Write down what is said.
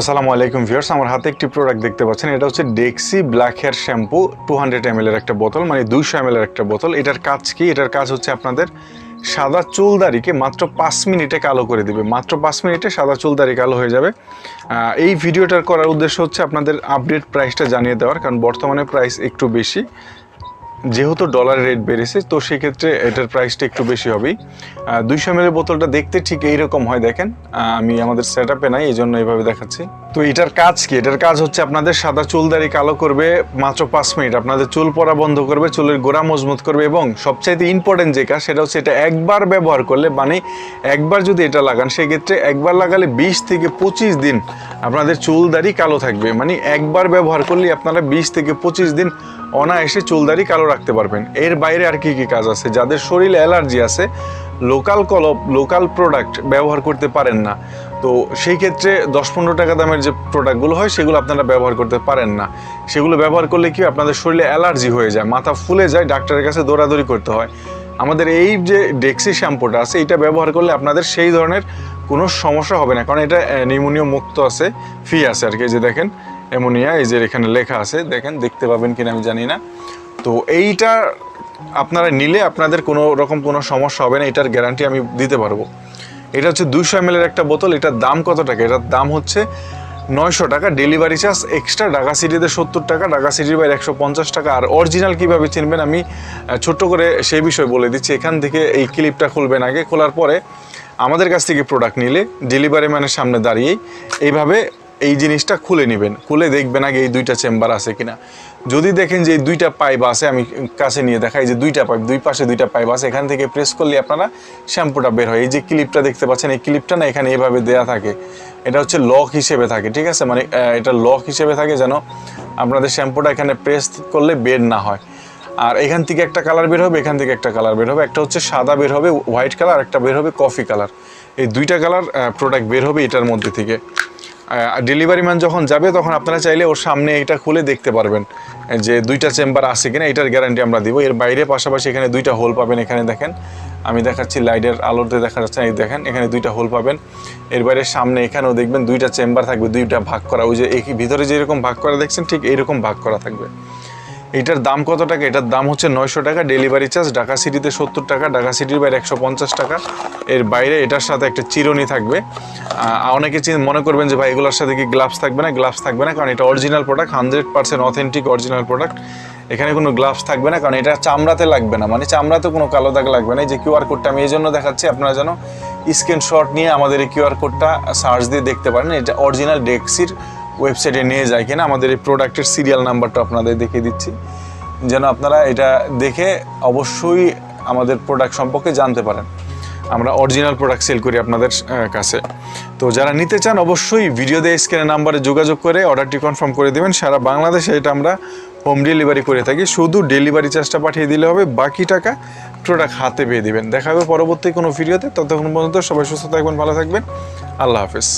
আসসালামু আলাইকুম ভিউয়ার্স, আমার হাতে একটি প্রোডাক্ট দেখতে পাচ্ছেন। এটা হচ্ছে Dexe black hair shampoo two hundred M এর একটা বোতল মানে দুইশো এম এর একটা বোতল। এটার কাজ কি? এটার কাজ হচ্ছে আপনাদের সাদা চুলদারিকে মাত্র পাঁচ মিনিটে কালো করে দিবে। মাত্র পাঁচ মিনিটে সাদা চুলদারি কালো হয়ে যাবে। এই ভিডিওটার করার উদ্দেশ্য হচ্ছে আপনাদের আপডেট প্রাইসটা জানিয়ে দেওয়ার, কারণ বর্তমানে প্রাইস একটু বেশি। যেহেতু ডলার রেট বেড়েছে, তো সেক্ষেত্রে এটার প্রাইসটা একটু বেশি হবেই। দুইশো এম বোতলটা দেখতে ঠিক এইরকম হয়, দেখেন। আমি আমাদের সেট আপে নাই এই জন্য এইভাবে দেখাচ্ছি। তো এটার কাজ কি? এটার কাজ হচ্ছে আপনাদের সাদা চুলদারি কালো করবে মাত্র পাঁচ মিনিট। আপনাদের চুল পড়া বন্ধ করবে, চুলের গোড়া মজবুত করবে এবং সবচাইতে ইম্পর্টেন্ট যে কাজ সেটা হচ্ছে এটা একবার ব্যবহার করলে মানে একবার যদি এটা লাগান, সেক্ষেত্রে একবার লাগালে বিশ থেকে পঁচিশ দিন আপনাদের চুলদারি কালো থাকবে। মানে একবার ব্যবহার করলে আপনারা বিশ থেকে পঁচিশ দিন অনায়াসে চুলদারি কালো রাখতে পারবেন। এর বাইরে আর কি কি কাজ আছে? যাদের শরীরে অ্যালার্জি আছে লোকাল কলপ লোকাল প্রোডাক্ট ব্যবহার করতে পারেন না। তো সেই ক্ষেত্রে দশ পনেরো টাকা দামের যে প্রোডাক্টগুলো হয়, সেগুলো আপনারা ব্যবহার করতে পারেন না। সেগুলো ব্যবহার করলে কি আপনাদের শরীরে অ্যালার্জি হয়ে যায়, মাথা ফুলে যায়, ডাক্তারের কাছে দৌড়াদৌড়ি করতে হয়। আমাদের এই যে ডেক্সি শ্যাম্পুটা আছে, এটা ব্যবহার করলে আপনাদের সেই ধরনের কোনো সমস্যা হবে না। কারণ এটা নিউমোনিয়া মুক্ত আছে ফি আছে আর কি যে দেখেন। অ্যামোনিয়া, এই যে এখানে লেখা আছে, দেখেন, দেখতে পাবেন কিনা আমি জানি না। তো এইটা আপনারা নিলে আপনাদের কোনো রকম কোনো সমস্যা হবে না, এটার গ্যারান্টি আমি দিতে পারব। এটা হচ্ছে দুইশো এম একটা বোতল, এটার দাম কত টাকা? এটার দাম হচ্ছে নয়শো টাকা। ডেলিভারি চার্জ এক্সট্রা ঢাকা সিটিতে সত্তর টাকা, ঢাকা সিটির বাইরে একশো পঞ্চাশ টাকা। আর অরিজিনাল কীভাবে চিনবেন আমি ছোট্ট করে সেই বিষয় বলে দিচ্ছি। এখান থেকে এই ক্লিপটা খুলবেন আগে, খোলার পরে আমাদের কাছ থেকে প্রোডাক্ট নিলে ডেলিভারি ম্যানের সামনে দাঁড়িয়েই এইভাবে এই জিনিসটা খুলে নেবেন। খুলে দেখবেন আগে এই দুইটা চেম্বার আছে কিনা। যদি দেখেন যে দুইটা পাইপ আছে, আমি কাছে নিয়ে দেখাই যে দুইটা পাইপ, দুই পাশে দুইটা পাইপ আছে, এখান থেকে প্রেস করলে আপনারা শ্যাম্পুটা বের হয়। এই যে ক্লিপটা দেখতে পাচ্ছেন, এই ক্লিপটা না এখানে এভাবে দেয়া থাকে। এটা হচ্ছে লক হিসেবে থাকে, ঠিক আছে? মানে এটা লক হিসেবে থাকে যেন আপনাদের শ্যাম্পুটা এখানে প্রেস করলে বের না হয়। আর এখান থেকে একটা কালার বের হবে, এখান থেকে একটা কালার বের হবে। একটা হচ্ছে সাদা বের হবে, হোয়াইট কালার একটা বের হবে কফি কালার। এই দুইটা কালার প্রোডাক্ট বের হবে এটার মধ্যে থেকে। ডেলিভারি ম্যান যখন যাবে, তখন আপনারা চাইলে ওর সামনে এটা খুলে দেখতে পারবেন যে দুইটা চেম্বার আছে কিনা, এটার গ্যারান্টি আমরা দিব। এর বাইরে পাশাপাশি এখানে দুইটা হোল পাবেন, এখানে দেখেন। আমি দেখাচ্ছি লাইটের আলোতে দেখা যাচ্ছে, এই দেখেন, এখানে দুইটা হোল পাবেন। এর বাইরে সামনে এখানেও দেখবেন দুইটা চেম্বার থাকবে, দুইটা ভাগ করা। ওই যে এই ভিতরে যেরকম ভাগ করা, দেখছেন, ঠিক এইরকম ভাগ করা থাকবে। এটার দাম কত টাকা? এটার দাম হচ্ছে নয়শো টাকা ডেলিভারি চার্জ ঢাকা সিটিতে সত্তর টাকা, ঢাকা সিটির বাইরে একশো পঞ্চাশ টাকা। এর বাইরে এটার সাথে একটা চিরুনি থাকবে। অনেকে মনে করবেন যে ভাই, এগুলোর সাথে কি গ্লাভস থাকবে না? গ্লাভস থাকবে না, কারণ এটা original product hundred percent authentic original product এখানে কোনো গ্লাভস থাকবে না, কারণ এটা চামড়াতে লাগবে না। মানে চামড়াতে কোনো কালো দাগ লাগবে না। এই যে কিউআর কোডটা আমি এই জন্য দেখাচ্ছি, আপনারা যেন স্ক্রিনশট নিয়ে আমাদের এই কিউআর কোডটা সার্চ দিয়ে দেখতে পারেন। এটা অরিজিনাল ডেক্সির ওয়েবসাইটে নিয়ে যায় কিনা, আমাদের এই প্রোডাক্টের সিরিয়াল নাম্বারটা আপনাদের দেখিয়ে দিচ্ছি। যেন আপনারা এটা দেখে অবশ্যই আমাদের প্রোডাক্ট সম্পর্কে জানতে পারেন। আমরা অরিজিনাল প্রোডাক্ট সেল করি আপনাদের কাছে। তো যারা নিতে চান, অবশ্যই ভিডিও দিয়ে স্ক্রিনের নাম্বারে যোগাযোগ করে অর্ডারটি কনফার্ম করে দেবেন। সারা বাংলাদেশে এটা আমরা হোম ডেলিভারি করে থাকি। শুধু ডেলিভারি চার্জটা পাঠিয়ে দিলে হবে, বাকি টাকা প্রোডাক্ট হাতে পেয়ে দিবেন। দেখা হবে পরবর্তী কোনো ভিডিওতে ততক্ষণ পর্যন্ত সবাই সুস্থ থাকবেন, ভালো থাকবেন। আল্লাহ হাফেজ।